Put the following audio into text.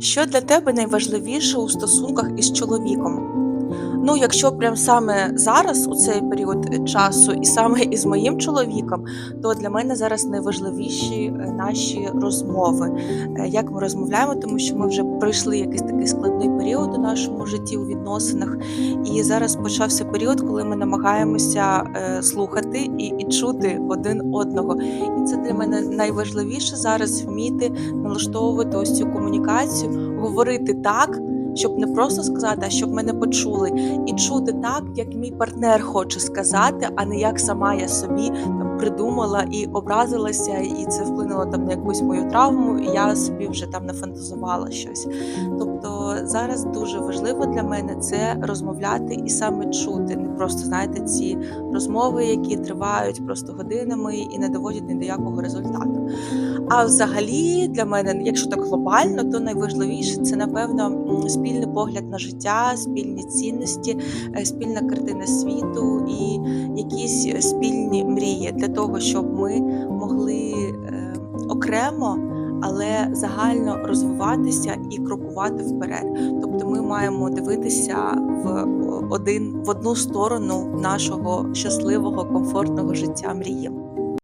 Що для тебе найважливіше у стосунках із чоловіком? Ну, якщо прям саме зараз, у цей період часу, і саме із моїм чоловіком, то для мене зараз найважливіші е, наші розмови. Е, Як ми розмовляємо, тому що ми вже пройшли якийсь такий складний період у нашому житті у відносинах. І зараз почався період, коли ми намагаємося е, слухати і, і чути один одного. І це для мене найважливіше зараз вміти налаштовувати ось цю комунікацію, говорити так, щоб не просто сказати, а щоб мене почули, і чути так, як мій партнер хоче сказати, а не як сама я собі придумала і образилася, і це вплинуло там на якусь мою травму, і я собі вже там нафантазувала щось. Тобто зараз дуже важливо для мене це розмовляти і саме чути, не просто знаєте ці розмови, які тривають просто годинами і не доводять ні до якого результату. А взагалі для мене, якщо так глобально, то найважливіше це напевно спільний погляд на життя, спільні цінності, е, спільна картина світу і того, щоб ми могли е, окремо. Але загально розвиватися і крокувати вперед. Тобто ми маємо дивитися в один в одну сторону нашого щасливого, комфортного життя мрії.